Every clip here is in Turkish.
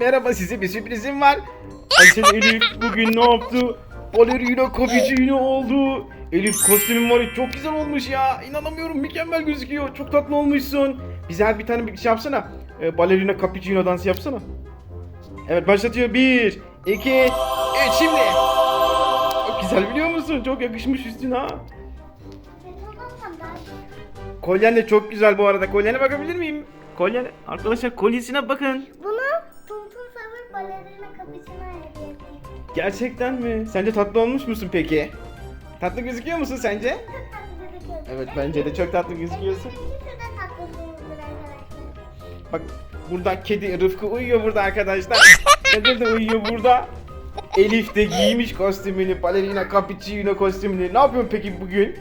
Merhaba size bir sürprizim var. Ayşen Elif bugün ne yaptı? Balerina cappuccino oldu. Elif kostümün var ya çok güzel olmuş ya. İnanamıyorum mükemmel gözüküyor. Çok tatlı olmuşsun. Bize bir tane bir şey yapsana. Ee, balerina cappuccino dansı yapsana. Evet başlatıyor. Bir, iki, üç şimdi. Çok güzel biliyor musun? Çok yakışmış üstüne ha. Kolyen de çok güzel bu arada. Kolyene bakabilir miyim? Kolyen arkadaşlar kolyesine bakın. Bunu balerina kapıcına hediye ettim. Gerçekten mi? Sence tatlı olmuş musun peki? Tatlı gözüküyor musun sence? Çok tatlı gözüküyor. Evet bence de çok tatlı gözüküyorsun. Tatlısınızdır arkadaşlar. Bak burada kedi Rıfkı uyuyor burada arkadaşlar. Kadir de uyuyor burada. Elif de giymiş kostümünü, balerina cappuccino kostümünü. Ne yapıyorsun peki bugün?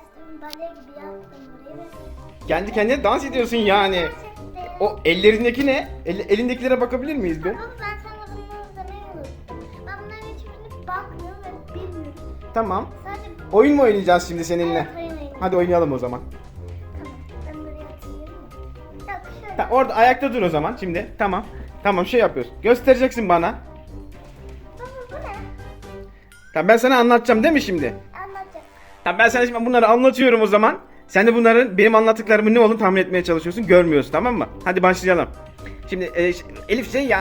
Ledleri açtım, bale gibi yaptım burayı ve Kendi kendine dans ediyorsun yani. gerçekten O ellerindeki ne? El- elindekilere bakabilir miyiz bir? Ama ben sana bunları demeyi unuttum. Ben bunların hiçbirini bakmıyorum ve bilmiyorum. Tamam. Sadece Oyun mu oynayacağız şimdi seninle? Evet, oynayalım. Hadi oynayalım o zaman. Tamam, ben buraya atayım. Yok, şöyle. Ta- orada ayakta dur o zaman şimdi. Tamam. Tamam şey yapıyoruz. Göstereceksin bana. Baba bu ne? Tamam ben sana anlatacağım değil mi şimdi? Tamam ben sana şimdi bunları anlatıyorum o zaman. Sen de bunların benim anlattıklarımın ne olduğunu tahmin etmeye çalışıyorsun. Görmüyorsun tamam mı? Hadi başlayalım. Şimdi e, Elif şey ya.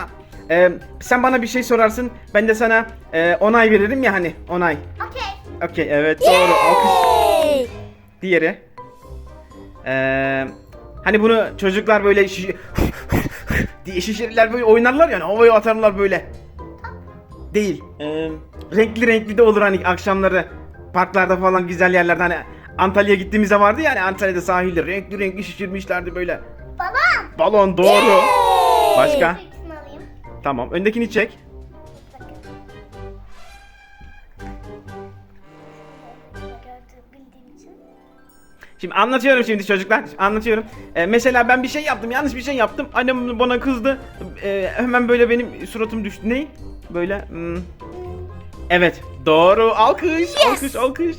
e, sen bana bir şey sorarsın. Ben de sana e, onay veririm ya hani onay. Okey. Okey evet doğru. Alkış. Diğeri. E, hani bunu çocuklar böyle şiş- diye şişirirler böyle oynarlar yani havaya atarlar böyle. Değil. E, renkli renkli de olur hani akşamları parklarda falan güzel yerlerde hani Antalya'ya gittiğimizde vardı yani Antalya'da sahilde renkli renkli şişirmişlerdi böyle. Balon. Balon doğru. Başka? İkisini alayım. Tamam öndekini çek. Şimdi anlatıyorum şimdi çocuklar. Anlatıyorum. Ee, mesela ben bir şey yaptım. Yanlış bir şey yaptım. Annem bana kızdı. Ee, hemen böyle benim suratım düştü. Ne? Böyle. hmm. Evet. Doğru. Alkış. Alkış. Alkış.